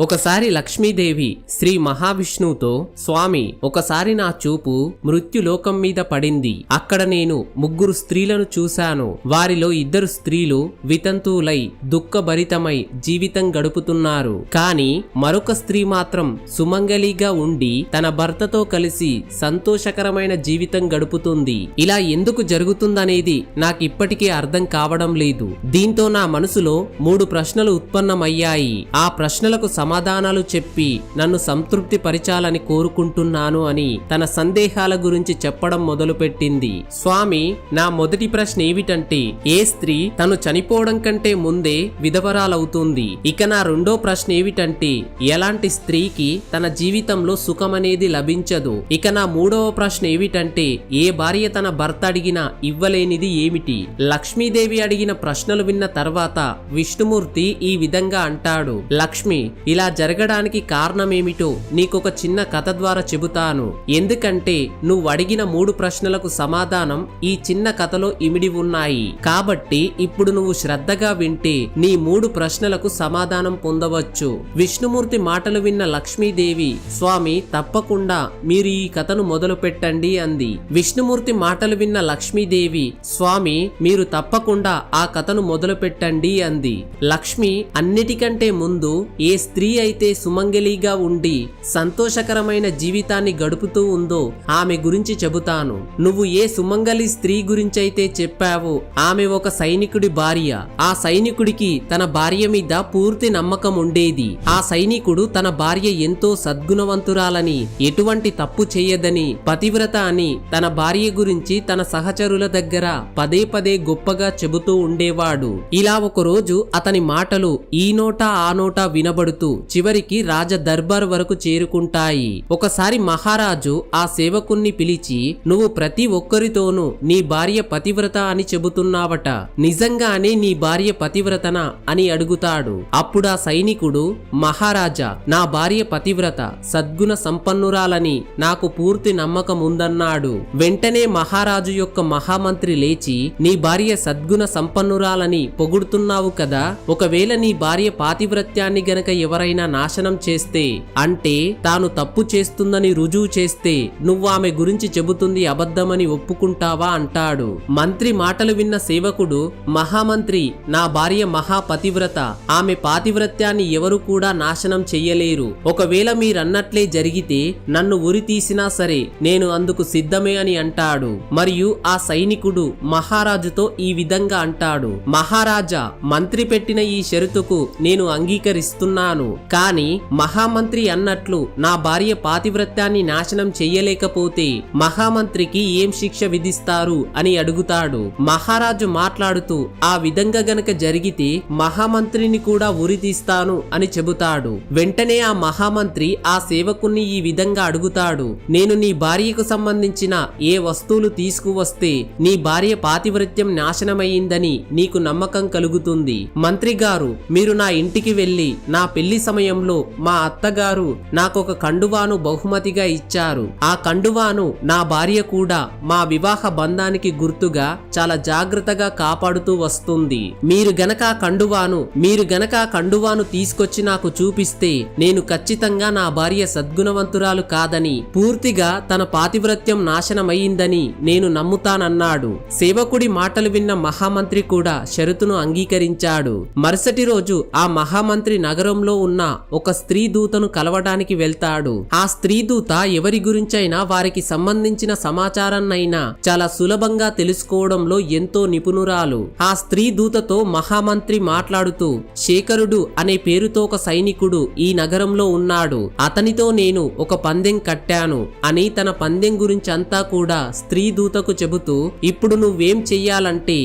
ఒకసారి లక్ష్మీదేవి శ్రీ మహావిష్ణువుతో స్వామి ఒకసారి నా చూపు మృత్యులోకం మీద పడింది. అక్కడ నేను ముగ్గురు స్త్రీలను చూశాను. వారిలో ఇద్దరు స్త్రీలు వితంతువులై దుఃఖభరితమై జీవితం గడుపుతున్నారు. కాని మరొక స్త్రీ మాత్రం సుమంగళిగా ఉండి తన భర్తతో కలిసి సంతోషకరమైన జీవితం గడుపుతుంది. ఇలా ఎందుకు జరుగుతుందనేది నాకిప్పటికీ అర్థం కావడం లేదు. దీంతో నా మనసులో మూడు ప్రశ్నలు ఉత్పన్నమయ్యాయి. ఆ ప్రశ్నలకు సమాధానాలు చెప్పి నన్ను సంతృప్తి పరిచాలని కోరుకుంటున్నాను అని తన సందేహాల గురించి చెప్పడం మొదలుపెట్టింది. స్వామి నా మొదటి ప్రశ్న ఏమిటంటే ఏ స్త్రీ తను చనిపోవడం కంటే ముందే విధవరాలవుతుంది? ఇక నా రెండో ప్రశ్న ఏమిటంటే ఎలాంటి స్త్రీకి తన జీవితంలో సుఖమనేది లభించదు? ఇక నా మూడవ ప్రశ్న ఏమిటంటే ఏ భార్య తన భర్త అడిగినా ఇవ్వలేనిది ఏమిటి? లక్ష్మీదేవి అడిగిన ప్రశ్నలు విన్న తర్వాత విష్ణుమూర్తి ఈ విధంగా అంటాడు. లక్ష్మి ఇలా జరగడానికి కారణమేమిటో నీకొక చిన్న కథ ద్వారా చెబుతాను. ఎందుకంటే నువ్వు అడిగిన మూడు ప్రశ్నలకు సమాధానం ఈ చిన్న కథలో ఇమిడి ఉన్నాయి. కాబట్టి ఇప్పుడు నువ్వు శ్రద్ధగా వింటే నీ మూడు ప్రశ్నలకు సమాధానం పొందవచ్చు. విష్ణుమూర్తి మాటలు విన్న లక్ష్మీదేవి స్వామి తప్పకుండా మీరు ఈ కథను మొదలు పెట్టండి అంది. విష్ణుమూర్తి మాటలు విన్న లక్ష్మీదేవి స్వామి మీరు తప్పకుండా ఆ కథను మొదలు పెట్టండి అంది. లక్ష్మి అన్నిటికంటే ముందు ఏ స్త్రీ అయితే సుమంగళిగా ఉండి సంతోషకరమైన జీవితాన్ని గడుపుతూ ఉందో ఆమె గురించి చెబుతాను. నువ్వు ఏ సుమంగలి స్త్రీ గురించైతే చెప్పావో ఆమె ఒక సైనికుడి భార్య. ఆ సైనికుడికి తన భార్య మీద పూర్తి నమ్మకం ఉండేది. ఆ సైనికుడు తన భార్య ఎంతో సద్గుణవంతురాలని ఎటువంటి తప్పు చేయదని పతివ్రత అని తన భార్య గురించి తన సహచరుల దగ్గర పదే పదే గొప్పగా చెబుతూ ఉండేవాడు. ఇలా ఒక రోజు అతని మాటలు ఈ నోటా ఆ నోటా వినబడుతూ చివరికి రాజ దర్బార్ వరకు చేరుకుంటాయి. ఒకసారి మహారాజు ఆ సేవకుణ్ణి పిలిచి నువ్వు ప్రతి ఒక్కరితోనూ నీ భార్య పతివ్రత అని చెబుతున్నావట. నిజంగానే నీ భార్య పతివ్రతన? అని అడుగుతాడు. అప్పుడా సైనికుడు మహారాజా నా భార్య పతివ్రత సద్గుణ సంపన్నురాలని నాకు పూర్తి నమ్మకం ఉందన్నాడు. వెంటనే మహారాజు యొక్క మహామంత్రి లేచి నీ భార్య సద్గుణ సంపన్నురాలని పొగుడుతున్నావు కదా? ఒకవేళ నీ భార్య పాతివ్రత్యాన్ని గనక ఎవరైనా నాశనం చేస్తే అంటే తాను తప్పు చేస్తుందని రుజువు చేస్తే నువ్వు ఆమె గురించి చెబుతుంది అబద్ధమని ఒప్పుకుంటావా అంటాడు. మంత్రి మాటలు విన్న సేవకుడు మహామంత్రి నా భార్య మహాపతివ్రత. ఆమె పాతివ్రత్యాన్ని ఎవరు కూడా నాశనం చెయ్యలేరు. ఒకవేళ మీరన్నట్లే జరిగితే నన్ను ఉరి తీసినా సరే నేను అందుకు సిద్ధమే అని అంటాడు. మరియు ఆ సైనికుడు మహారాజుతో ఈ విధంగా అంటాడు. మహారాజా మంత్రి పెట్టిన ఈ షరతుకు నేను అంగీకరిస్తున్నాను. కాని మహామంత్రి అన్నట్లు నా భార్య పాతివ్రత్యాన్ని నాశనం చెయ్యలేకపోతే మహామంత్రికి ఏం శిక్ష విధిస్తారు అని అడుగుతాడు. మహారాజు మాట్లాడుతూ ఆ విధంగా గనక జరిగితే మహామంత్రిని కూడా ఉరితీస్తాను అని చెబుతాడు. వెంటనే ఆ మహామంత్రి ఆ సేవకుణ్ణి ఈ విధంగా అడుగుతాడు నేను నీ భార్యకు సంబంధించిన ఏ వస్తువులు తీసుకువస్తే నీ భార్య పాతివ్రత్యం నాశనమయ్యిందని నీకు నమ్మకం కలుగుతుంది. మంత్రి గారు మీరు నా ఇంటికి వెళ్ళి నా పెళ్ళి సమయంలో మా అత్తగారు నాకొక కండువాను బహుమతిగా ఇచ్చారు. ఆ కండువాను నా భార్య కూడా మా వివాహ బంధానికి గుర్తుగా చాలా జాగ్రత్తగా కాపాడుతూ వస్తుంది. మీరు గనక కండువాను మీరు గనక కండువాను తీసుకొచ్చి నాకు చూపిస్తే నేను ఖచ్చితంగా నా భార్య సద్గుణవంతురాలు కాదని పూర్తిగా తన పాతివ్రత్యం నాశనమయ్యిందని నేను నమ్ముతానన్నాడు. సేవకుడి మాటలు విన్న మహామంత్రి కూడా షరతును అంగీకరించాడు. మరుసటి రోజు ఆ మహామంత్రి నగరంలో ఉన్న ఒక స్త్రీ దూతను కలవడానికి వెళ్తాడు. ఆ స్త్రీ దూత ఎవరి గురించైనా వారికి సంబంధించిన సమాచారాన్నైనా చాలా సులభంగా తెలుసుకోవడంలో ఎంతో నిపుణురాలు. ఆ స్త్రీ దూతతో మహామంత్రి మాట్లాడుతూ శేఖరుడు అనే పేరుతో ఒక సైనికుడు ఈ నగరంలో ఉన్నాడు. అతనితో నేను ఒక పందెం కట్టాను అని తన పందెం గురించి అంతా కూడా స్త్రీ దూతకు చెబుతూ ఇప్పుడు నువ్వేం చెయ్యాలంటే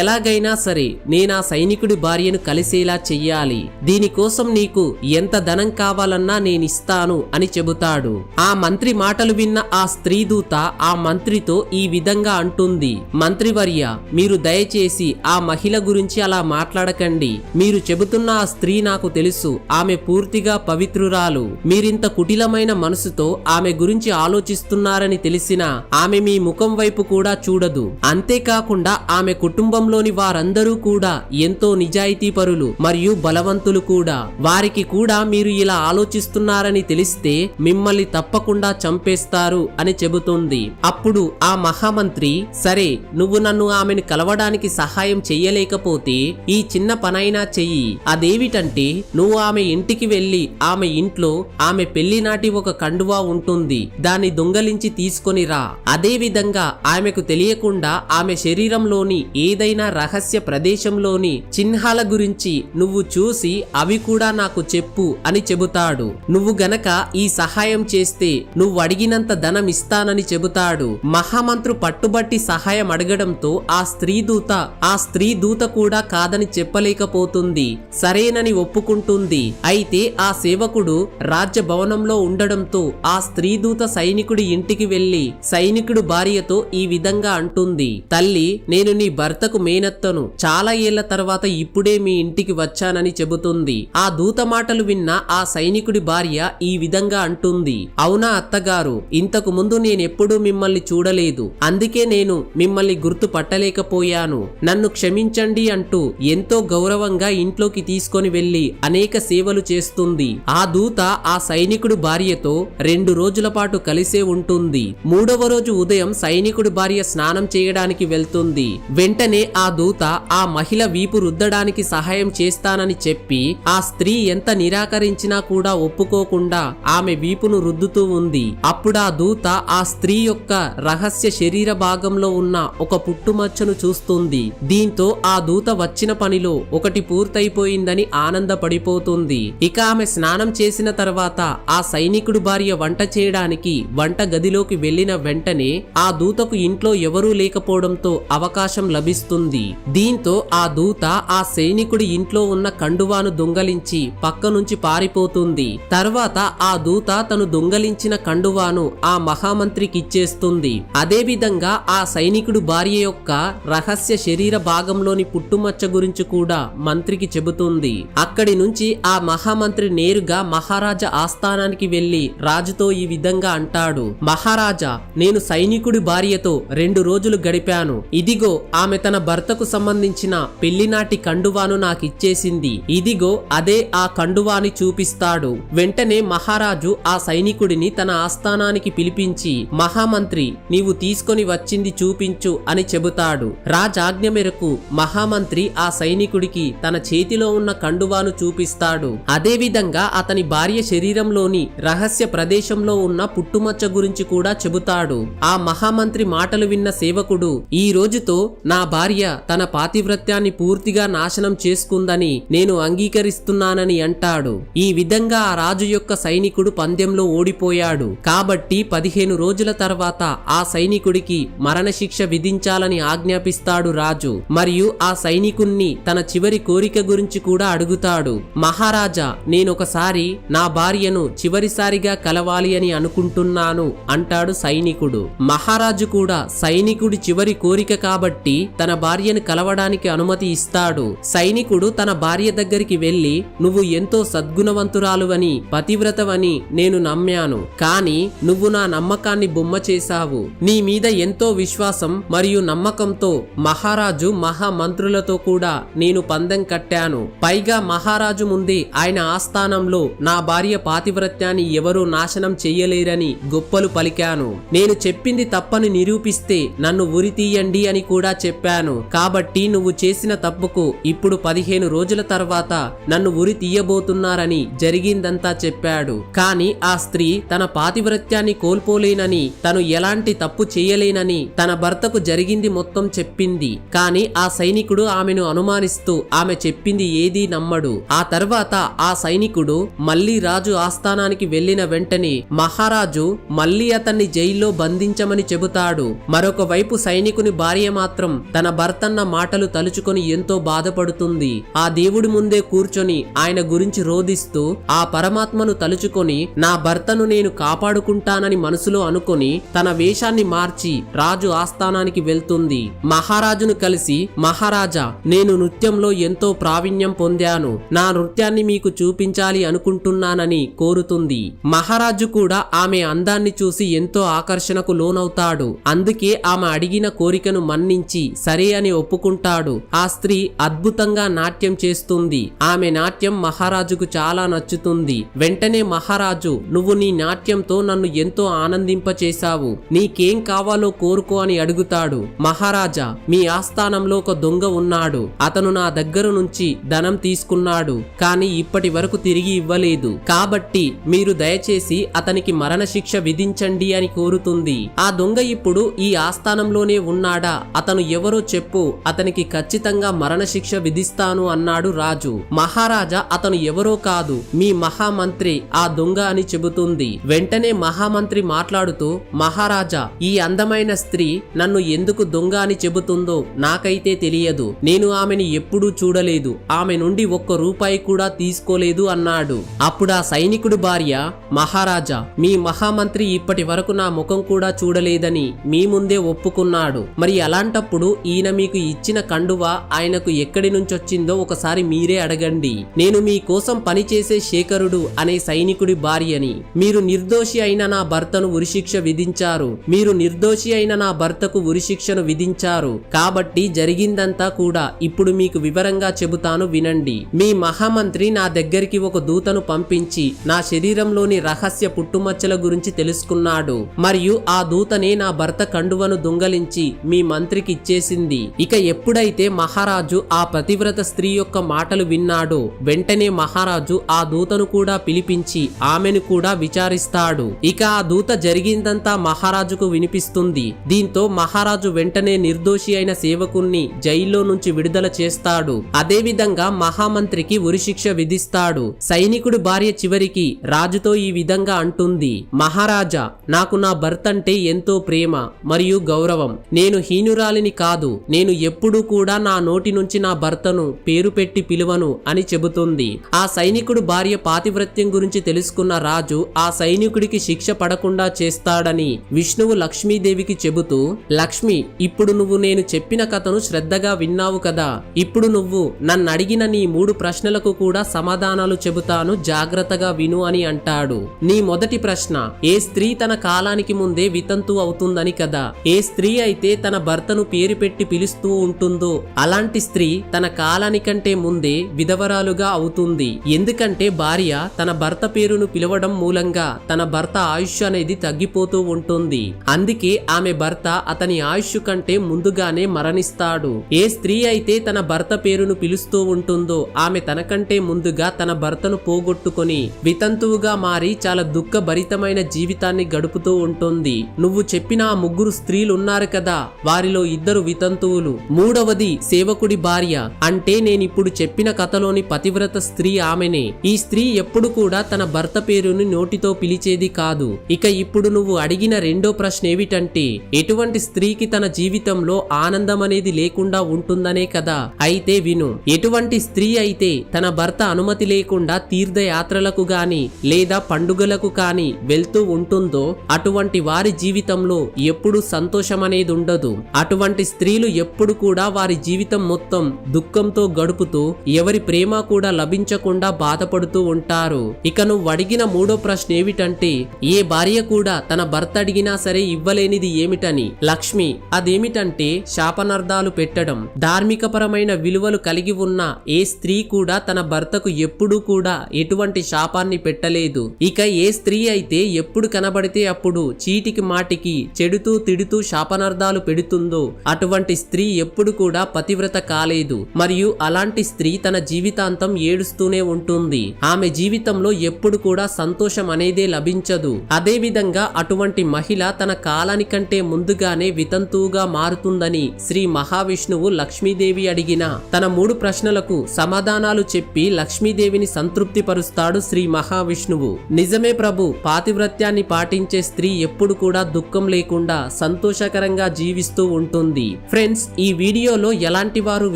ఎలాగైనా సరే నేను ఆ సైనికుడి భార్యను కలిసేలా చెయ్యాలి. దీనికోసం నీకు ఎంత ధనం కావాలన్నా నేనిస్తాను అని చెబుతాడు. ఆ మంత్రి మాటలు విన్న ఆ స్త్రీ దూత ఆ మంత్రితో ఈ విధంగా అంటుంది. మంత్రివర్య మీరు దయచేసి ఆ మహిళ గురించి అలా మాట్లాడకండి. మీరు చెబుతున్న ఆ స్త్రీ నాకు తెలుసు. ఆమె పూర్తిగా పవిత్రురాలు. మీరింత కుటిలమైన మనసుతో ఆమె గురించి ఆలోచిస్తున్నారని తెలిసినా ఆమె మీ ముఖం వైపు కూడా చూడదు. అంతేకాకుండా ఆమె కుటుంబంలోని వారందరూ కూడా ఎంతో నిజాయితీపరులు మరియు బలవంతులు కూడా. వారికి వారికి కూడా మీరు ఇలా ఆలోచిస్తున్నారని తెలిస్తే మిమ్మల్ని తప్పకుండా చంపేస్తారు అని చెబుతుంది. అప్పుడు ఆ మహామంత్రి సరే నువ్వు నన్ను ఆమెను కలవడానికి సహాయం చెయ్యలేకపోతే ఈ చిన్న పనైనా చెయ్యి. అదేమిటంటే నువ్వు ఆమె ఇంటికి వెళ్ళి ఆమె ఇంట్లో ఆమె పెళ్ళి నాటి ఒక కండువా ఉంటుంది. దాన్ని దొంగలించి తీసుకొని రా. అదేవిధంగా ఆమెకు తెలియకుండా ఆమె శరీరంలోని ఏదైనా రహస్య ప్రదేశంలోని చిహ్నాల గురించి నువ్వు చూసి అవి కూడా నాకు చెప్పు అని చెబుతాడు. నువ్వు గనక ఈ సహాయం చేస్తే నువ్వు అడిగినంత ధనం ఇస్తానని చెబుతాడు. మహామంత్రు పట్టుబట్టి సహాయం అడగడంతో ఆ స్త్రీ దూత ఆ స్త్రీ దూత కూడా కాదని చెప్పలేకపోతుంది. సరేనని ఒప్పుకుంటుంది. అయితే ఆ సేవకుడు రాజ్యభవనంలో ఉండడంతో ఆ స్త్రీ దూత సైనికుడి ఇంటికి వెళ్ళి సైనికుడు భార్యతో ఈ విధంగా అంటుంది. తల్లి నేను నీ భర్తకు మేనత్తను. చాలా ఏళ్ళ తర్వాత ఇప్పుడే మీ ఇంటికి వచ్చానని చెబుతుంది. ఆ దూత మాటలు విన్న ఆ సైనికుడి భార్య ఈ విధంగా అంటుంది. అవునా అత్తగారు ఇంతకు ముందు నేనెప్పుడూ మిమ్మల్ని చూడలేదు. అందుకే నేను మిమ్మల్ని గుర్తు పట్టలేకపోయాను నన్ను క్షమించండి అంటూ ఎంతో గౌరవంగా ఇంట్లోకి తీసుకొని వెళ్ళి అనేక సేవలు చేస్తుంది. ఆ దూత ఆ సైనికుడు భార్యతో రెండు రోజుల పాటు కలిసే ఉంటుంది. మూడవ రోజు ఉదయం సైనికుడి భార్య స్నానం చేయడానికి వెళ్తుంది. వెంటనే ఆ దూత ఆ మహిళ వీపు రుద్దడానికి సహాయం చేస్తానని చెప్పి ఆ స్త్రీ ఎంత నిరాకరించినా కూడా ఒప్పుకోకుండా ఆమె వీపును రుద్దుతూ ఉంది. అప్పుడు ఆ దూత ఆ స్త్రీ యొక్క రహస్య శరీర భాగంలో ఉన్న ఒక పుట్టుమచ్చను చూస్తుంది. దీంతో ఆ దూత వచ్చిన పనిలో ఒకటి పూర్తయిపోయిందని ఆనందపడిపోతుంది. ఇక ఆమె స్నానం చేసిన తర్వాత ఆ సైనికుడు భార్య వంట చేయడానికి వంట గదిలోకి వెళ్ళిన వెంటనే ఆ దూతకు ఇంట్లో ఎవరూ లేకపోవడంతో అవకాశం లభిస్తుంది. దీంతో ఆ దూత ఆ సైనికుడి ఇంట్లో ఉన్న కండువాను దొంగలించి పక్క నుంచి పారిపోతుంది. తర్వాత ఆ దూత తను దొంగలించిన కండువాను ఆ మహామంత్రికిచ్చేస్తుంది. అదే విధంగా ఆ సైనికుడు భార్య యొక్క రహస్య శరీర భాగంలోని పుట్టుమచ్చ గురించి కూడా మంత్రికి చెబుతుంది. అక్కడి నుంచి ఆ మహామంత్రి నేరుగా మహారాజా ఆస్థానానికి వెళ్ళి రాజుతో ఈ విధంగా అంటాడు. మహారాజా నేను సైనికుడి భార్యతో రెండు రోజులు గడిపాను. ఇదిగో ఆమె తన భర్తకు సంబంధించిన పెళ్ళినాటి కండువాను నాకిచ్చేసింది. ఇదిగో అదే ఆ కండువాని చూపిస్తాడు. వెంటనే మహారాజు ఆ సైనికుడిని తన ఆస్థానానికి పిలిపించి మహామంత్రి నీవు తీసుకొని వచ్చింది చూపించు అని చెబుతాడు. రాజాజ్ఞ మేరకు మహామంత్రి ఆ సైనికుడికి తన చేతిలో ఉన్న కండువాను చూపిస్తాడు. అదేవిధంగా అతని భార్య శరీరంలోని రహస్య ప్రదేశంలో ఉన్న పుట్టుమచ్చ గురించి కూడా చెబుతాడు. ఆ మహామంత్రి మాటలు విన్న సేవకుడు ఈ రోజుతో నా భార్య తన పాతివ్రత్యాన్ని పూర్తిగా నాశనం చేసుకుందని నేను అంగీకరిస్తున్నానని అంటాడు. ఈ విధంగా ఆ రాజు యొక్క సైనికుడు పందెంలో ఓడిపోయాడు. కాబట్టి పదిహేను రోజుల తర్వాత ఆ సైనికుడికి మరణశిక్ష విధించాలని ఆజ్ఞాపిస్తాడు రాజు. మరియు ఆ సైనికుణ్ణి తన చివరి కోరిక గురించి కూడా అడుగుతాడు. మహారాజా నేనొకసారి నా భార్యను చివరిసారిగా కలవాలి అని అనుకుంటున్నాను అంటాడు సైనికుడు. మహారాజు కూడా సైనికుడి చివరి కోరిక కాబట్టి తన భార్యను కలవడానికి అనుమతి ఇస్తాడు. సైనికుడు తన భార్య దగ్గరికి వెళ్ళి నువ్వు ఎంతో సద్గుణవంతురాలువని పతివ్రతవని నేను నమ్మాను. కాని నువ్వు నా నమ్మకాన్ని బొమ్మ చేశావు. నీ మీద ఎంతో విశ్వాసం మరియు నమ్మకంతో మహారాజు మహామంత్రులతో కూడా నేను పందెం కట్టాను. పైగా మహారాజు ముందే ఆయన ఆస్థానంలో నా భార్య పాతివ్రత్యాన్ని ఎవరూ నాశనం చెయ్యలేరని గొప్పలు పలికాను. నేను చెప్పింది తప్పని నిరూపిస్తే నన్ను ఉరి తీయండి అని కూడా చెప్పాను. కాబట్టి నువ్వు చేసిన తప్పుకు ఇప్పుడు పదిహేను రోజుల తర్వాత నన్ను ఉరి చేయబోతున్నారని జరిగిందంతా చెప్పాడు. కాని ఆ స్త్రీ తన పాతివ్రత్యాన్ని కోల్పోలేనని తను ఎలాంటి తప్పు చేయలేనని తన భర్తకు జరిగింది మొత్తం చెప్పింది. కాని ఆ సైనికుడు ఆమెను అనుమానిస్తూ ఆమె చెప్పింది ఏదీ నమ్మడు. ఆ తర్వాత ఆ సైనికుడు మళ్ళీ రాజు ఆస్థానానికి వెళ్ళిన వెంటనే మహారాజు మళ్ళీ అతన్ని జైల్లో బంధించమని చెబుతాడు. మరొక వైపు సైనికుని భార్య మాత్రం తన భర్తన్న మాటలు తలుచుకొని ఎంతో బాధపడుతుంది. ఆ దేవుడి ముందే కూర్చొని ఆయన గురించి రోధిస్తూ ఆ పరమాత్మను తలుచుకొని నా భర్తను నేను కాపాడుకుంటానని మనసులో అనుకొని తన వేషాన్ని మార్చి రాజు ఆస్థానానికి వెళ్తుంది. మహారాజును కలిసి మహారాజా నేను నృత్యంలో ఎంతో ప్రావీణ్యం పొందాను. నా నృత్యాన్ని మీకు చూపించాలి అనుకుంటున్నానని కోరుతుంది. మహారాజు కూడా ఆమె అందాన్ని చూసి ఎంతో ఆకర్షణకు లోనవుతాడు. అందుకే ఆమె అడిగిన కోరికను మన్నించి సరే అని ఒప్పుకుంటాడు. ఆ స్త్రీ అద్భుతంగా నాట్యం చేస్తుంది. ఆమె నాట్యం మహా మహారాజుకు చాలా నచ్చుతుంది. వెంటనే మహారాజు నువ్వు నీ నాట్యంతో నన్ను ఎంతో ఆనందింపచేశావు. నీకేం కావాలో కోరుకో అని అడుగుతాడు. మహారాజా మీ ఆస్థానంలో ఒక దొంగ ఉన్నాడు. అతను నా దగ్గర నుంచి ధనం తీసుకున్నాడు కానీ ఇప్పటి వరకు తిరిగి ఇవ్వలేదు. కాబట్టి మీరు దయచేసి అతనికి మరణశిక్ష విధించండి అని కోరుతుంది. ఆ దొంగ ఇప్పుడు ఈ ఆస్థానంలోనే ఉన్నాడా? అతను ఎవరో చెప్పు. అతనికి ఖచ్చితంగా మరణశిక్ష విధిస్తాను అన్నాడు రాజు. మహారాజా అతను ఎవరో కాదు మీ మహామంత్రి ఆ దొంగ అని చెబుతుంది. వెంటనే మహామంత్రి మాట్లాడుతూ మహారాజా ఈ అందమైన స్త్రీ నన్ను ఎందుకు దొంగ అని చెబుతుందో నాకైతే తెలియదు. నేను ఆమెని ఎప్పుడూ చూడలేదు. ఆమె నుండి ఒక్క రూపాయి కూడా తీసుకోలేదు అన్నాడు. అప్పుడు ఆ సైనికుడి భార్య మహారాజా మీ మహామంత్రి ఇప్పటి వరకు నా ముఖం కూడా చూడలేదని మీ ముందే ఒప్పుకున్నాడు. మరి అలాంటప్పుడు ఈయన మీకు ఇచ్చిన కండువ ఆయనకు ఎక్కడి నుంచి వచ్చిందో ఒకసారి మీరే అడగండి. నేను మీ కోసం పనిచేసే శేఖరుడు అనే సైనికుడి భార్యని. మీరు నిర్దోషి అయిన నా భర్తను ఉరిశిక్ష విధించారు. మీరు నిర్దోషి అయిన నా భర్తకు ఉరిశిక్షను విధించారు. కాబట్టి జరిగిందంతా కూడా ఇప్పుడు మీకు వివరంగా చెబుతాను వినండి. మీ మహామంత్రి నా దగ్గరికి ఒక దూతను పంపించి నా శరీరంలోని రహస్య పుట్టుమచ్చల గురించి తెలుసుకున్నాడు. మరియు ఆ దూతనే నా భర్త కండువను దొంగలించి మీ మంత్రికి ఇచ్చేసింది ఇక ఎప్పుడైతే మహారాజు ఆ పతివ్రత స్త్రీ యొక్క మాటలు విన్నాడో వెంటనే మహారాజు ఆ దూతను కూడా పిలిపించి ఆమెను కూడా విచారిస్తాడు. ఇక ఆ దూత జరిగిందంతా మహారాజుకు వినిపిస్తుంది. దీంతో మహారాజు వెంటనే నిర్దోషి అయిన సేవకుణ్ణి జైల్లో నుంచి విడుదల చేస్తాడు. అదేవిధంగా మహామంత్రికి ఉరిశిక్ష విధిస్తాడు. సైనికుడు భార్య చివరికి రాజుతో ఈ విధంగా అంటుంది. మహారాజా నాకు నా భర్త అంటే ఎంతో ప్రేమ మరియు గౌరవం. నేను హీనురాలిని కాదు. నేను ఎప్పుడూ కూడా నా నోటి నుంచి నా భర్తను పేరు పెట్టి పిలువను అని చెబుతుంది. ఆ సైనికుడు భార్య పాతివ్రత్యం గురించి తెలుసుకున్న రాజు ఆ సైనికుడికి శిక్ష పడకుండా చేస్తాడని విష్ణువు లక్ష్మీదేవికి చెబుతూ లక్ష్మి ఇప్పుడు నువ్వు నేను చెప్పిన కథను శ్రద్ధగా విన్నావు కదా. ఇప్పుడు నువ్వు నన్ను అడిగిన నీ మూడు ప్రశ్నలకు కూడా సమాధానాలు చెబుతాను జాగ్రత్తగా విను అని అంటాడు. నీ మొదటి ప్రశ్న ఏ స్త్రీ తన కాలానికి ముందే వితంతు అవుతుందని కదా. ఏ స్త్రీ అయితే తన భర్తను పేరు పెట్టి పిలుస్తూ ఉంటుందో అలాంటి స్త్రీ తన కాలానికంటే ముందే విధవరాలుగా అవుతుంది. ఎందుకంటే భార్య తన భర్త పేరును పిలవడం మూలంగా తన భర్త ఆయుష్ అనేది తగ్గిపోతూ ఉంటుంది. అందుకే ఆమె భర్త అతని ఆయుష్ కంటే ముందుగానే మరణిస్తాడు. ఏ స్త్రీ అయితే తన భర్త పేరును పిలుస్తూ ఉంటుందో ఆమె తనకంటే ముందుగా తన భర్తను పోగొట్టుకొని వితంతువుగా మారి చాలా దుఃఖభరితమైన జీవితాన్ని గడుపుతూ ఉంటుంది. నువ్వు చెప్పిన ఆ ముగ్గురు స్త్రీలు ఉన్నారు కదా? వారిలో ఇద్దరు వితంతువులు. మూడవది సేవకుడి భార్య. అంటే నేనిప్పుడు చెప్పిన కథలోని పతివ్రత స్త్రీ స్త్రీ ఆమెనే. ఈ స్త్రీ ఎప్పుడు కూడా తన భర్త పేరుని నోటితో పిలిచేది కాదు. ఇక ఇప్పుడు నువ్వు అడిగిన రెండో ప్రశ్న ఏమిటంటే ఎటువంటి స్త్రీకి తన జీవితంలో ఆనందం అనేది లేకుండా ఉంటుందనే కదా? అయితే విను ఎటువంటి స్త్రీ అయితే తన భర్త అనుమతి లేకుండా తీర్థయాత్రలకు గాని లేదా పండుగలకు కాని వెళ్తూ ఉంటుందో అటువంటి వారి జీవితంలో ఎప్పుడు సంతోషం అనేది ఉండదు. అటువంటి స్త్రీలు ఎప్పుడు కూడా వారి జీవితం మొత్తం దుఃఖంతో గడుపుతూ ఎవరి ప్రేమ కూడా ఆలోచించకుండా బాధపడుతూ ఉంటారు. ఇక నువ్వు అడిగిన మూడో ప్రశ్న ఏమిటంటే ఏ భార్య కూడా తన భర్త అడిగినా సరే ఇవ్వలేనిది ఏమిటని. లక్ష్మి అదేమిటంటే శాపనార్థాలు పెట్టడం. ధార్మికపరమైన విలువలు కలిగి ఉన్న ఏ స్త్రీ కూడా తన భర్తకు ఎప్పుడూ కూడా ఎటువంటి శాపాన్ని పెట్టలేదు. ఇక ఏ స్త్రీ అయితే ఎప్పుడు కనబడితే అప్పుడు చీటికి మాటికి చెడుతూ తిడుతూ శాపనార్థాలు పెడుతుందో అటువంటి స్త్రీ ఎప్పుడు కూడా పతివ్రత కాలేదు. మరియు అలాంటి స్త్రీ తన జీవితాంతం ఏడు ఏడుస్తూనే ఉంటుంది. ఆమె జీవితంలో ఎప్పుడు కూడా సంతోషం అనేదే లభించదు. అదే విధంగా అటువంటి మహిళ తన కాలానికంటే ముందుగానే వితంతువుగా మారుతుందని శ్రీ మహావిష్ణువు లక్ష్మీదేవి అడిగిన తన మూడు ప్రశ్నలకు సమాధానాలు చెప్పి లక్ష్మీదేవిని సంతృప్తిపరుస్తాడు శ్రీ మహావిష్ణువు. నిజమే ప్రభు పాతివ్రత్యాన్ని పాటించే స్త్రీ ఎప్పుడు కూడా దుఃఖం లేకుండా సంతోషకరంగా జీవిస్తూ ఉంటుంది. ఫ్రెండ్స్ ఈ వీడియోలో ఎలాంటి వారు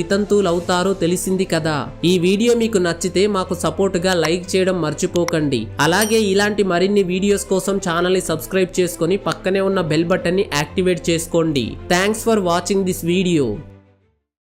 వితంతువులు అవుతారో తెలిసింది కదా. ఈ వీడియో మీకు నచ్చితే మాకు సపోర్టుగా లైక్ చేయడం మర్చిపోకండి. అలాగే ఇలాంటి మరిన్ని వీడియోస్ కోసం ఛానల్ని సబ్స్క్రైబ్ చేసుకొని పక్కనే ఉన్న బెల్ బటన్ని యాక్టివేట్ చేసుకోండి. Thanks for watching this video.